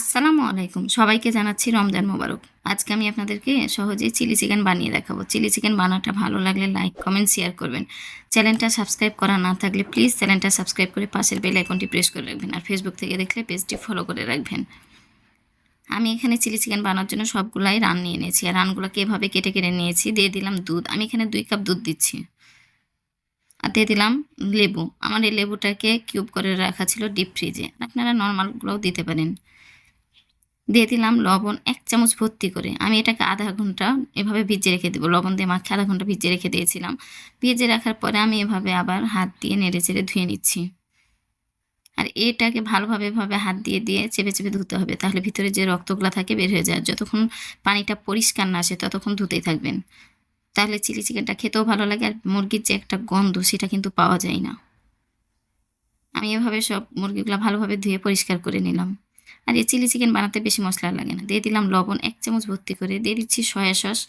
আসসালামু আলাইকুম। সবাইকে জানাচ্ছি রমজান মোবারক। আজকে আমি আপনাদেরকে সহজে চিলি চিকেন বানিয়ে দেখাবো। চিলি চিকেন বানাটা ভালো লাগলে লাইক, কমেন্ট, শেয়ার করবেন। চ্যানেলটা সাবস্ক্রাইব করা না থাকলে প্লিজ চ্যানেলটা সাবস্ক্রাইব করে পাশের বেল আইকনটি প্রেস করে রাখবেন আর ফেসবুক থেকে দেখলে পেজটি ফলো করে রাখবেন। আমি এখানে চিলি চিকেন বানানোর জন্য সবগুলাই রান নিয়ে নিয়েছি। আর রানগুলোকে এভাবে কেটে কেটে নিয়েছি, দিয়ে দিলাম দুধ। আমি এখানে দুই কাপ দুধ দিচ্ছি। আর দিয়ে দিলাম লেবু। আমার এই লেবুটাকে কিউব করে রাখা ছিল ডিপ ফ্রিজে। আপনারা নর্মালগুলোও দিতে পারেন। দিয়ে দিলাম লবণ এক চামচ ভর্তি করে। আমি এটাকে আধা ঘণ্টা এভাবে ভিজে রেখে দেবো। লবণ দিয়ে মাখে আধা ঘণ্টা ভিজে রেখে দিয়েছিলাম। ভিজে রাখার পরে আমি এভাবে আবার হাত দিয়ে নেড়ে চেড়ে ধুয়ে নিচ্ছি। আর এটাকে ভালোভাবে এভাবে হাত দিয়ে দিয়ে চেপে চেপে ধুতে হবে। তাহলে ভিতরে যে রক্তগুলা থাকে বের হয়ে যায়। যতক্ষণ পানিটা পরিষ্কার না আসে, ততক্ষণ ধুতেই থাকবেন। তাহলে চিলি চিকেনটা খেতেও ভালো লাগে আর মুরগির যে একটা গন্ধ, সেটা কিন্তু পাওয়া যায় না। আমি এভাবে সব মুরগিগুলো ভালোভাবে ধুয়ে পরিষ্কার করে নিলাম। আর এই চিলি চিকেন বানাতে বেশি মশলা লাগে না। দিয়ে দিলাম লবণ, এক চামচ ভর্তি করে দিয়ে দিচ্ছি সয়া সস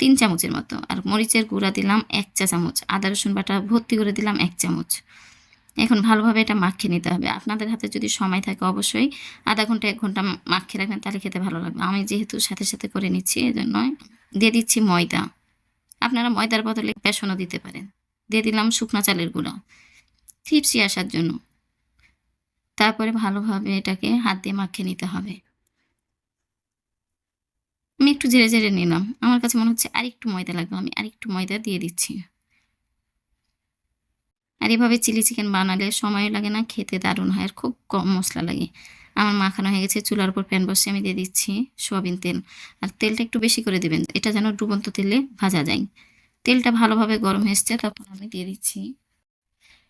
তিন চামচের মতো। আর মরিচের গুঁড়া দিলাম এক চা চামচ। আদা, রসুন বাটা ভর্তি করে দিলাম এক চামচ। এখন ভালোভাবে এটা মাখিয়ে নিতে হবে। আপনাদের হাতে যদি সময় থাকে অবশ্যই আধা ঘণ্টা, এক ঘণ্টা মাখিয়ে রাখবেন তাহলে খেতে ভালো লাগবে। আমি যেহেতু সাথে সাথে করে নিচ্ছি এই জন্য দিয়ে দিচ্ছি ময়দা। আপনারা ময়দার বদলে বেসনও দিতে পারেন। দিয়ে দিলাম শুকনা চালের গুঁড়ো। ক্রিপসি আসার জন্য। তারপরে ভালোভাবে এটাকে হাত দিয়ে মাখিয়ে নিতে হবে। আমি একটু জেরে জেরে নিলাম আমার কাছে মনে হচ্ছে আরেকটু ময়দা লাগবে। আমি আরেকটু ময়দা দিয়ে দিচ্ছি। আর এভাবে চিলি চিকেন বানালে সময়ও লাগে না, খেতে দারুণ হয় আর খুব কম মশলা লাগে। আমার মাখানো হয়ে গেছে, চুলার উপর প্যান বসে আমি দিয়ে দিচ্ছি সোয়াবিন তেল। আর তেলটা একটু বেশি করে দেবেন। এটা যেন ডুবন্ত তেলে ভাজা যায়। তেলটা ভালোভাবে গরম এসছে, তখন আমি দিয়ে দিচ্ছি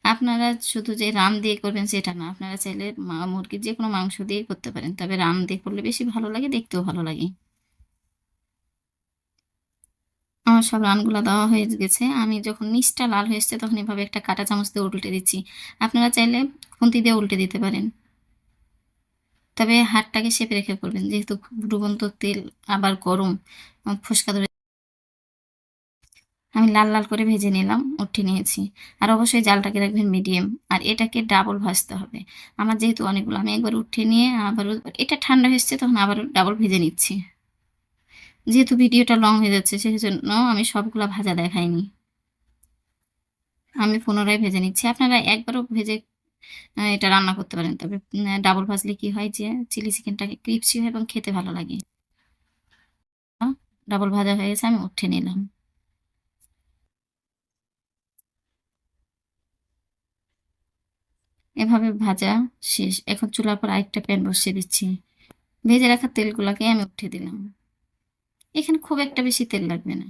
আপনারা শুধু যে রাম দিয়ে করবেন সেটা না, আপনারা চাইলে মুরগির যে কোনো মাংস দিয়ে করতে পারেন। তবে রাম দিয়ে করলে বেশি ভালো লাগে, দেখতেও ভালো লাগে। আমার সব রানগুলো দেওয়া হয়ে গেছে। আমি যখন নিচটা লাল হয়ে এসছে তখন এভাবে একটা কাটা চামচ দিয়ে উল্টে দিচ্ছি। আপনারা চাইলে খুন্তি দিয়ে উল্টে দিতে পারেন। তবে হাতটাকে সেপে রেখে করবেন, যেহেতু ডুবন্ত তেল আবার গরম, ফুসকা ধরে আমি লাল লাল করে ভেজে নিলাম, উঠে নিয়েছি। আর অবশ্যই জালটাকে রাখবেন মিডিয়াম। আর এটাকে ডাবল ভাজতে হবে। আমার যেহেতু অনেকগুলো, আমি একবার উঠে নিয়ে আবার এটা ঠান্ডা হয়েছে তখন আবার ডাবল ভেজে নিচ্ছি। যেহেতু ভিডিওটা লং হয়ে যাচ্ছে সেই জন্য আমি সবগুলো ভাজা দেখাইনি। আমি পুনরায় ভেজে নিচ্ছি। আপনারা একবারও ভেজে এটা রান্না করতে পারেন। তবে ডাবল ভাজলে কি হয় যে চিলি চিকেনটাকে ক্রিপসি হয় এবং খেতে ভালো লাগে। ডাবল ভাজা হয়ে গেছে, আমি উঠে নিলাম। এভাবে ভাজা শেষ। এখন চুলার পর আরেকটা প্যান বসিয়ে দিচ্ছি। ভেজে রাখা তেলগুলোকে আমি উঠিয়ে দিলাম। এখানে খুব একটা বেশি তেল লাগবে না।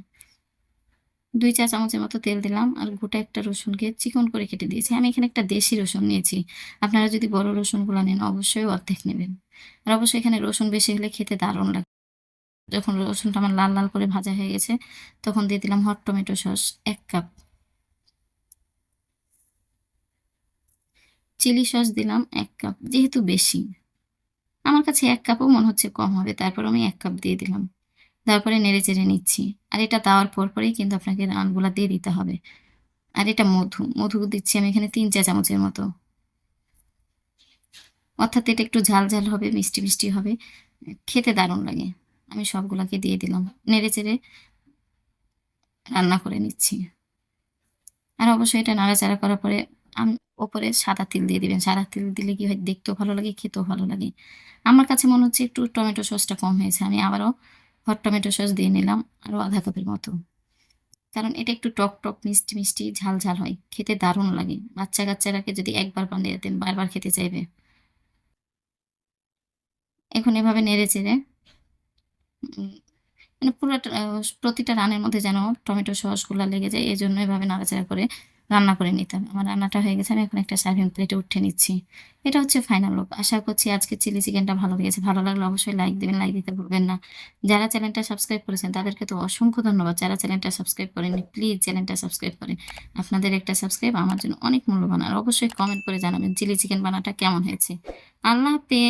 দুই চা চামচের মতো তেল দিলাম আর গোটা একটা রসুনকে চিকন করে কেটে দিয়েছি। আমি এখানে একটা দেশি রসুন নিয়েছি। আপনারা যদি বড় রসুনগুলো নেন, অবশ্যই অর্ধেক নেবেন। আর অবশ্যই এখানে রসুন বেশি হলে খেতে দারুণ লাগে। যখন রসুনটা আমার লাল লাল করে ভাজা হয়ে গেছে, তখন দিয়ে দিলাম হট টমেটো সস এক কাপ। চিলি সস দিলাম এক কাপ, যেহেতু বেশি। আমার কাছে এক কাপও মনে হচ্ছে কম হবে, তারপর আমি এক কাপ দিয়ে দিলাম। তারপরে নেড়ে চেড়ে নিচ্ছি। আর এটা দেওয়ার পর পরেই কিন্তু আপনাকে রানগুলা দিয়ে দিতে হবে। আর এটা মধু মধু দিচ্ছি আমি এখানে তিন চা চামচের মতো। অর্থাৎ এটা একটু ঝাল ঝাল হবে, মিষ্টি মিষ্টি হবে। খেতে দারুণ লাগে। আমি সবগুলাকে দিয়ে দিলাম। নেড়ে চেড়ে রান্না করে নিচ্ছি। আর অবশ্যই এটা নাড়াচাড়া করার পরে আম ওপরে সাদা তিল দিয়ে দিবেন। সাদা তিল দিলে কি হয়, দেখতেও ভালো লাগে, খেতেও ভালো লাগে। আমার কাছে মনে হচ্ছে একটু টমেটো সসটা কম হয়েছে। আমি আবারও হট টমেটো সস দিয়ে নিলাম আরও আধা কাপের মতো। কারণ এটা একটু টক টক, মিষ্টি মিষ্টি, ঝাল ঝাল হয়। খেতে দারুণ লাগে। বাচ্চা কাচ্চারাকে যদি একবার বানিয়ে দেন, বারবার খেতে চাইবে। এখন এভাবে নেড়ে চেড়ে মানে পুরোটা প্রতিটা রানের মধ্যে যেন টমেটো সসগুলো লেগে যায় এই জন্য এভাবে নাড়াচাড়া করে রান্না করে নিতাম আমার রান্নাটা হয়ে গেছে, আমি এখন একটা সার্ভিং প্লেটে উঠে নিচ্ছি। এটা হচ্ছে ফাইনাল লুক আশা করছি আজকে চিলি চিকেনটা ভালো লেগেছে। ভালো লাগলে অবশ্যই লাইক দেবেন লাইক দিতে ভুলবেন না। যারা চ্যানেলটা সাবস্ক্রাইব করেছেন, তাদেরকে তো অসংখ্য ধন্যবাদ। যারা চ্যানেলটা সাবস্ক্রাইব করেননি প্লিজ চ্যানেলটা সাবস্ক্রাইব করেন আপনাদের একটা সাবস্ক্রাইব আমার জন্য অনেক মূল্যবান। আর অবশ্যই কমেন্ট করে জানাবেন চিলি চিকেন বানাটা কেমন হয়েছে। আল্লাহ হাফেজ।